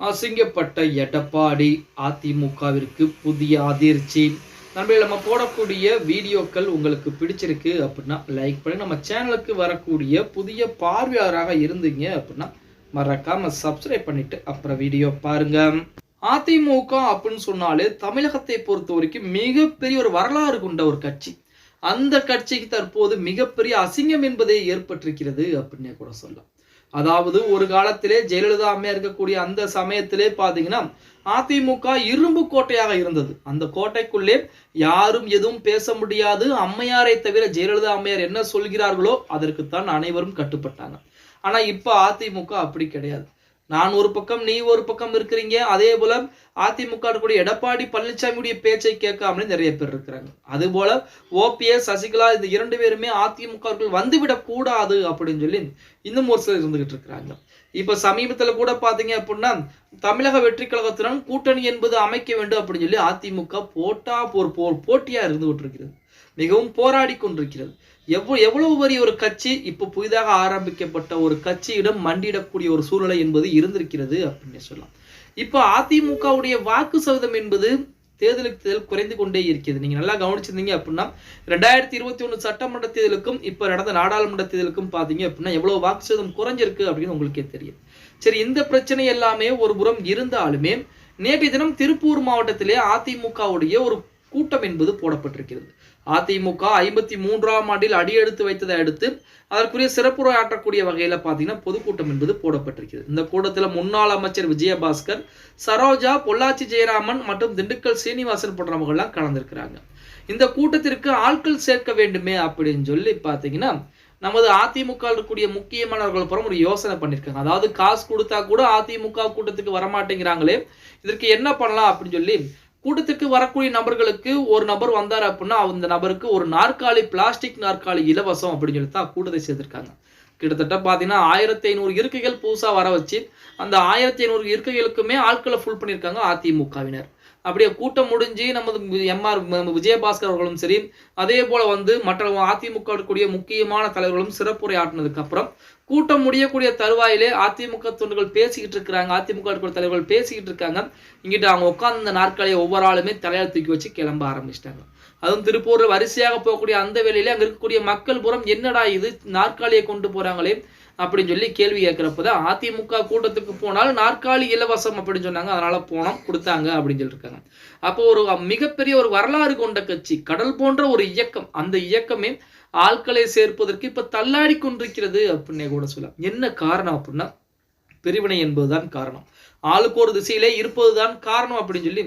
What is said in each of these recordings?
அசிங்கப்பட்ட எடப்பாடி அதிமுகவிற்கு புதிய அதிர்ச்சி. நண்பர்கள் நம்ம போடக்கூடிய வீடியோக்கள் உங்களுக்கு பிடிச்சிருக்கு அப்படின்னா லைக் பண்ணி நம்ம சேனலுக்கு வரக்கூடிய புதிய பார்வையாளராக இருந்தீங்க அப்படின்னா மறக்காம சப்ஸ்கிரைப் பண்ணிட்டு அப்புறம் வீடியோ பாருங்க. அதிமுக அப்படின்னு சொன்னாலே தமிழகத்தை பொறுத்த வரைக்கும் மிகப்பெரிய ஒரு வரலாறு கொண்ட ஒரு கட்சி. அந்த கட்சிக்கு தற்போது மிகப்பெரிய அசிங்கம் என்பதே ஏற்பட்டிருக்கிறது அப்படின்னே கூட சொல்லலாம். அதாவது ஒரு காலத்திலே ஜெயலலிதா அம்மையா இருக்கக்கூடிய அந்த சமயத்திலே பாத்தீங்கன்னா அதிமுக இரும்பு கோட்டையாக இருந்தது. அந்த கோட்டைக்குள்ளே யாரும் எதுவும் பேச முடியாது. அம்மையாரை தவிர ஜெயலலிதா அம்மையார் என்ன சொல்கிறார்களோ அதற்குத்தான் அனைவரும் கட்டுப்பட்டாங்க. ஆனா இப்ப அதிமுக அப்படி கிடையாது. நான் ஒரு பக்கம் நீ ஒரு பக்கம் இருக்கிறீங்க. அதே போல அதிமுக கூடிய எடப்பாடி பழனிசாமியுடைய பேச்சை கேட்காமலே நிறைய பேர் இருக்கிறாங்க. அது போல ஓபிஎஸ் சசிகலா இந்த இரண்டு பேருமே அதிமுக வந்துவிடக் கூடாது அப்படின்னு சொல்லி இன்னும் ஒரு சிலர் இருந்துகிட்டு இருக்கிறாங்க. இப்ப சமீபத்துல கூட பாத்தீங்க அப்படின்னா தமிழக வெற்றி கழகத்துடன் கூட்டணி என்பது அமைக்க வேண்டும் அப்படின்னு சொல்லி அதிமுக போட்டா போர் போர் போட்டியா இருந்து விட்டுருக்கிறது மிகவும் போராடி கொண்டிருக்கிறது. எவ்வளவு எவ்வளவு பெரிய ஒரு கட்சி இப்போ புதிதாக ஆரம்பிக்கப்பட்ட ஒரு கட்சியிடம் மண்டியிடக்கூடிய ஒரு சூழ்நிலை என்பது இருந்திருக்கிறது அப்படின்னு சொல்லலாம். இப்போ அதிமுகவுடைய வாக்கு சதவீதம் என்பது தேர்தலுக்கு தேர்தல் குறைந்து கொண்டே இருக்கிறது. நீங்க நல்லா கவனிச்சிருந்தீங்க அப்படின்னா ரெண்டாயிரத்தி இருபத்தி ஒண்ணு சட்டமன்ற தேர்தலுக்கும் இப்ப நடந்த நாடாளுமன்ற தேர்தலுக்கும் பாத்தீங்க அப்படின்னா எவ்வளவு வாக்கு குறைஞ்சிருக்கு அப்படின்னு உங்களுக்கே தெரியும். சரி இந்த பிரச்சனை எல்லாமே ஒரு புறம் இருந்தாலுமே நேற்றைய தினம் திருப்பூர் மாவட்டத்திலே அதிமுகவுடைய ஒரு கூட்டம் என்பது போடப்பட்டிருக்கிறது. அதிமுக ஐம்பத்தி மூன்றாம் ஆண்டில் அடியெடுத்து வைத்ததை அடுத்து அதற்குரிய சிறப்புரையாற்றக்கூடிய வகையில் பார்த்தீங்கன்னா பொதுக்கூட்டம் என்பது போடப்பட்டிருக்கிறது. இந்த கூட்டத்தில் முன்னாள் அமைச்சர் விஜயபாஸ்கர் சரோஜா பொள்ளாச்சி ஜெயராமன் மற்றும் திண்டுக்கல் சீனிவாசன் போன்றவங்கள்லாம் கலந்திருக்கிறாங்க. இந்த கூட்டத்திற்கு ஆட்கள் சேர்க்க வேண்டுமே அப்படின்னு சொல்லி பார்த்தீங்கன்னா நமது அதிமுக இருக்கக்கூடிய முக்கியமானவர்கள் புறம் ஒரு யோசனை பண்ணியிருக்காங்க அதாவது காசு கொடுத்தா கூட அதிமுக கூட்டத்துக்கு வரமாட்டேங்கிறாங்களே இதற்கு என்ன பண்ணலாம் அப்படின்னு சொல்லி கூட்டத்துக்கு வரக்கூடிய நபர்களுக்கு ஒரு நபர் வந்தார் அப்படின்னா அந்த நபருக்கு ஒரு நாற்காலி பிளாஸ்டிக் நாற்காலி இலவசம் அப்படின்னு சொல்லி தான் கூட்டத்தை சேர்த்திருக்காங்க. கிட்டத்தட்ட பார்த்தீங்கன்னா ஆயிரத்தி ஐநூறு இருக்கைகள் புதுசாக வர வச்சு அந்த ஆயிரத்தி ஐநூறு இருக்கைகளுக்குமே ஆட்களை ஃபுல் பண்ணியிருக்காங்க அதிமுகவினர். அப்படியே கூட்டம் முடிஞ்சு நமது எம்ஆர் விஜயபாஸ்கர் அவர்களும் சரி அதே போல வந்து மற்ற அதிமுக இருக்கக்கூடிய முக்கியமான தலைவர்களும் சிறப்புரை ஆட்டினதுக்கு அப்புறம் கூட்டம் முடியக்கூடிய தருவாயிலே அதிமுக தொண்டர்கள் பேசிக்கிட்டு இருக்கிறாங்க அதிமுக இருக்கிற தலைவர்கள் பேசிக்கிட்டு இருக்காங்க. இங்கிட்ட அவங்க உட்கார்ந்த நாட்களை ஒவ்வொரு ஆளுமே தலையால் தூக்கி வச்சு கிளம்ப ஆரம்பிச்சிட்டாங்க. அதுவும் திருப்பூர் வரிசையாக போகக்கூடிய அந்த வேலையில அங்க இருக்கக்கூடிய மக்கள் புறம் என்னடா இது? நாற்காலியை கொண்டு போறாங்களே. அப்படின்னு சொல்லி கேள்வி கேட்குறப்ப தான் அதிமுக கூட்டத்துக்கு போனால் நாற்காலி இலவசம் அப்படின்னு சொன்னாங்க. அதனால போனோம் கொடுத்தாங்க அப்படின்னு சொல்லியிருக்காங்க அப்போ ஒரு மிகப்பெரிய ஒரு வரலாறு கொண்ட கட்சி கடல் போன்ற ஒரு இயக்கம் அந்த இயக்கமே ஆட்களை சேர்ப்பதற்கு இப்போ தள்ளாடி கொண்டிருக்கிறது அப்படின்னே கூட சொல்லலாம். என்ன காரணம் அப்படின்னா பிரிவினை என்பதுதான் காரணம். ஆளுக்கு ஒரு திசையிலே இருப்பதுதான் காரணம் அப்படின்னு சொல்லி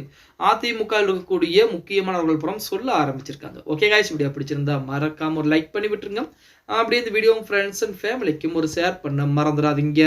அதிமுக இருக்கக்கூடிய முக்கியமானவர்கள் புறம் சொல்ல ஆரம்பிச்சிருக்காங்க. ஓகே காய்ச்சி வீடியோ பிடிச்சிருந்தா மறக்காம ஒரு லைக் பண்ணி விட்டுருங்க. அப்படியே இந்த வீடியோ ஃப்ரெண்ட்ஸ் அண்ட் ஃபேமிலிக்கும் ஒரு ஷேர் பண்ண மறந்துடாதீங்க.